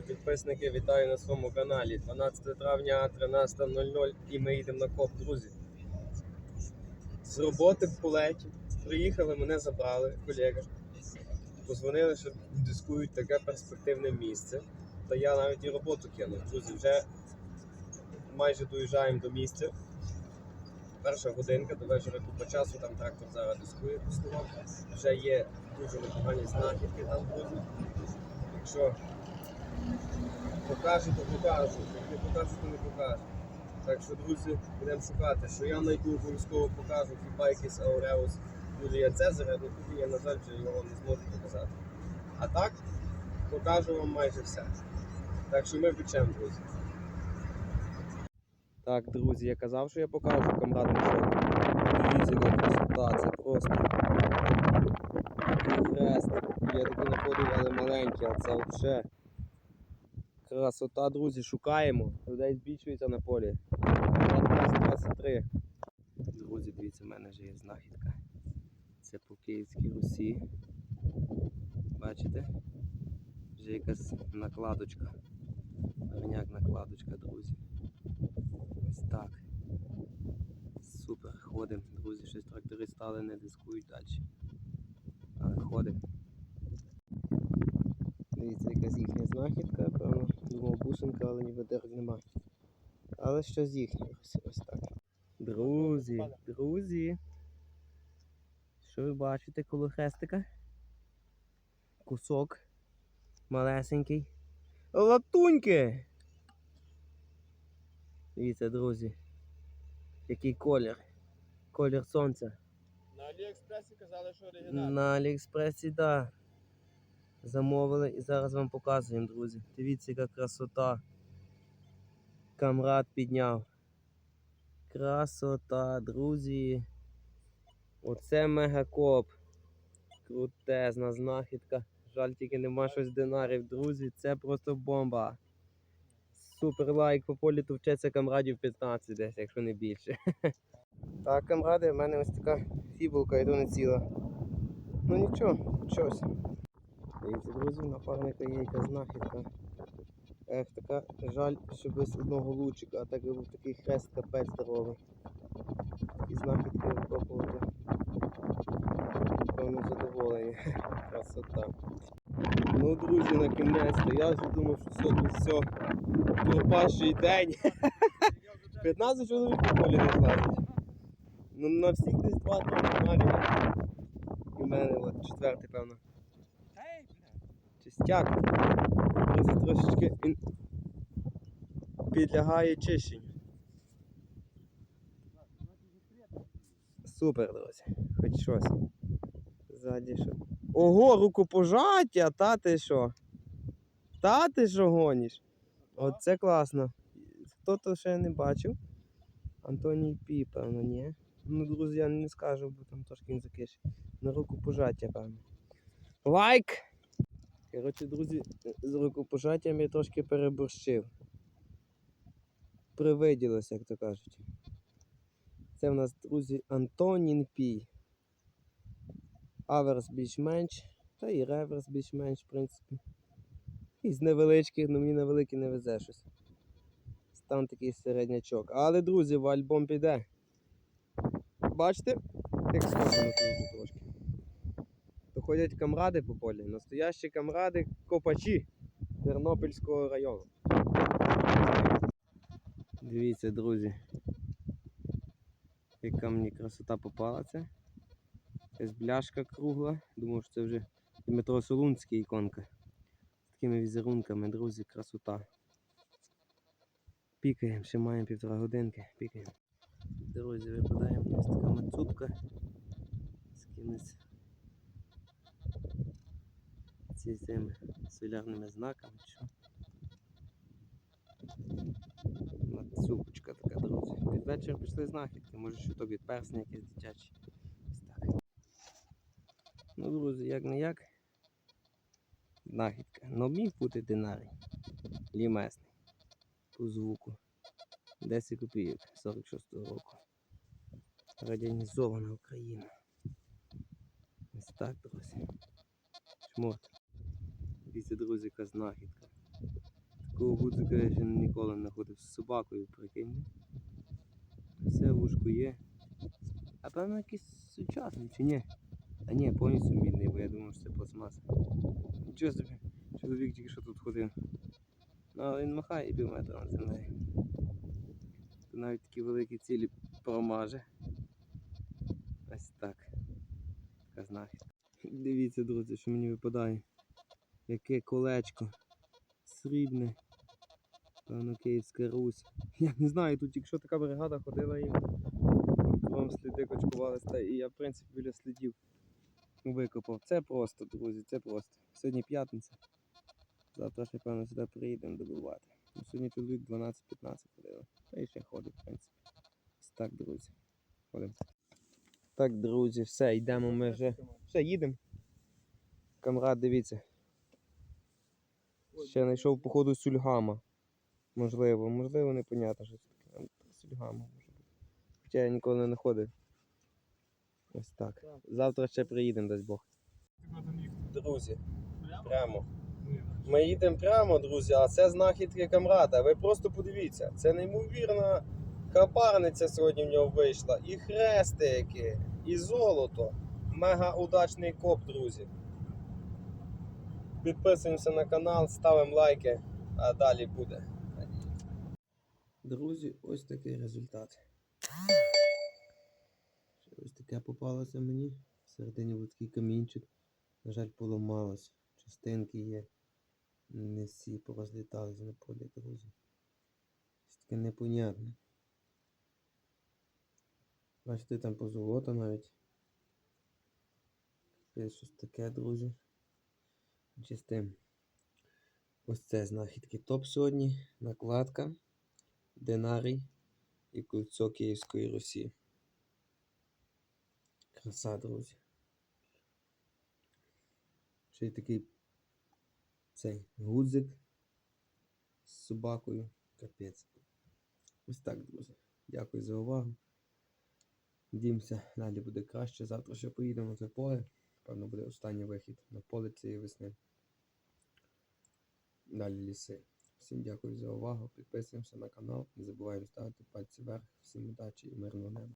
підписники, вітаю на своєму каналі. 12 травня 13.00 і ми їдемо на коп, друзі. З роботи в полеті. Приїхали, мене забрали, колега. Позвонили, що дискують таке перспективне місце. Та я навіть і роботу кинув. Друзі, вже майже доїжджаємо до місця. Перша годинка до вечора купа часу, там трактор зараз дискує по словам. Вже є дуже непогані знахідки там, друзі. Якщо покажу, то покажу. Як не покажу, то не покажу. Так що, друзі, будемо шукати. Що я знайду, обов'язково покажу хіба якийсь Ауреус Юлія Цезаря, ну тут я, на жаль, вже його не зможу показати. А так, покажу вам майже все. Так що ми печемо, друзі. Так, друзі, я казав, що я покажу камрадам, що яка красота, це просто хрест. Я таки знаходив, але маленький, а це взагалі красота, друзі, шукаємо. Людей збільшується на полі. 23. Друзі, дивіться, в мене вже є знахідка. Це по Київській Русі. Бачите? Вже якась накладочка. Верняк накладочка, друзі. Ось так. Супер, ходимо, друзі, щось трактори стали, не дискують далі. Але ходимо. Дивіться, якась їхня знахідка, певно. Бусинка, але ніби дерг нема. Але щось їхнє, ось, ось так. Друзі, друзі. Що ви бачите коло хрестика? Кусок малесенький. Латуньки! Дивіться, друзі. Який колір. Колір сонця. На Аліекспресі казали, що оригінал. На Аліекспресі, так. Да. Замовили і зараз вам показуємо, друзі. Дивіться, яка красота. Камрад підняв. Красота, друзі. Оце мегакоп. Крутезна знахідка. Жаль, тільки нема щось динарів, друзі. Це просто бомба. Супер лайк по полі товчеться камрадів 15 десь, якщо не більше. Так, камради, в мене ось така фібулка, то не ціла. Ну нічого, щось. Дивіться, друзі, напарника є якась знахідка. Ех, така жаль, що без одного лучика, а так був такий хрест капець здоровий. Такі знахідки викопувати. Певно задоволення. Красота. Ну, друзі, на кінець, я вже думав, що сьогодні все. Пропащий день. 15 чоловік по полі не злазить. Ну на всіх десь два-три динарів. І в мене от четвертий, певно. Ей, бля. Трошечки підлягає чищенню. Супер, друзі. Хоч щось. Ззаді що. Ого, рукопожаття! Та ти що? Та ти що гониш? Оце класно. Хто то ще не бачив? Антоній Пі, певно, ні. Ну, друзі, я не скажу, бо там трошки він закише. На рукопожаття, певно. Лайк! Коротше, друзі, з рукопожаттям я трошки переборщив. Привиділося, як то кажуть. Це в нас, друзі, Антонін Пій. Аверс більш-менш, та і реверс більш-менш, в принципі. І з невеличких, ну мені на великі не везе щось. Стан такий середнячок. Але, друзі, в альбом піде. Бачите, як схожено тут трошки. Ходять камради по полі. Настоящі камради копачі Тернопільського району. Дивіться, друзі. Яка мені красота попалася. Якась бляшка кругла. Думав, що це вже Дмитро Солунський іконка. З такими візерунками, друзі, красота. Пікаємо, ще маємо півтора годинки. Пікаємо. Друзі, випадаємо ось така мацупка з кимось ці цими солярними знаками. Що? Мацупочка така, друзі. Під вечір пішли знахідки, може що то від персня якийсь дитячий. Ну, друзі, як не як. Знахідка. Ну міг бути динарій. Лімесний. По звуку. 10 копійок 46-го року. Радіонізована Україна. Ось так, друзі. Шмот. Дивіться, друзі, яка знахідка. такого гудзика я ще ніколи не ходив з собакою, прикинь. Все вушко є. А певно якийсь сучасний чи ні? А ні, повністю мідний, бо я думав, що це пластмаса. Нічого собі, чоловік тільки що тут ходив. Ну, але він махає і пів метра над землею. То навіть такі великі цілі промаже. Ось так. Така знахідка. Дивіться, друзі, що мені випадає. Яке колечко. Срібне. Певно, Київська Русь. Я не знаю, тут якщо така бригада ходила і вам сліди кочкувалися, і я, в принципі, біля слідів викопав. Це просто, друзі, це просто. Сьогодні п'ятниця. Завтра ще, певно, сюди приїдемо добувати. Ну, Сьогодні чоловік 12-15 ходили. Та і ще ходить, в принципі. Ось так, друзі. Ходимо. Так, друзі, все, йдемо ми вже. Все, їдемо. Камрад, дивіться. Ще знайшов, походу, сульгама. Можливо, можливо, непонятно, що це таке. Сульгама може бути. Хоча я ніколи не знаходив. Ось так. Завтра ще приїдемо, дасть Бог. Друзі, прямо. Ми їдемо прямо, друзі, а це знахідки камрада. Ви просто подивіться, це неймовірна хабарниця сьогодні в нього вийшла. І хрестики, і золото. Мега удачний коп, друзі. Підписуємося на канал, ставимо лайки, а далі буде. Друзі, ось такий результат. Ось таке попалося мені. Всередині був такий камінчик. На жаль, поламалось. Частинки є. Не всі порозліталися на полі, друзі. Щось таке непонятне. Бачите, там позолота навіть. Щось таке, друзі. Тим. Ось це знахідки топ сьогодні. Накладка, динарій і кольцо Київської Русі. Краса, друзі. Ще й такий цей гудзик з собакою. Капець. Ось так, друзі. Дякую за увагу. Надіємося, далі буде краще. Завтра ще поїдемо на це поле. Певно, буде останній вихід на поле цієї весни. Далі ліси. Всім дякую за увагу. Підписуємося на канал. Не забуваємо ставити пальці вверх. Всім удачі і мирного неба.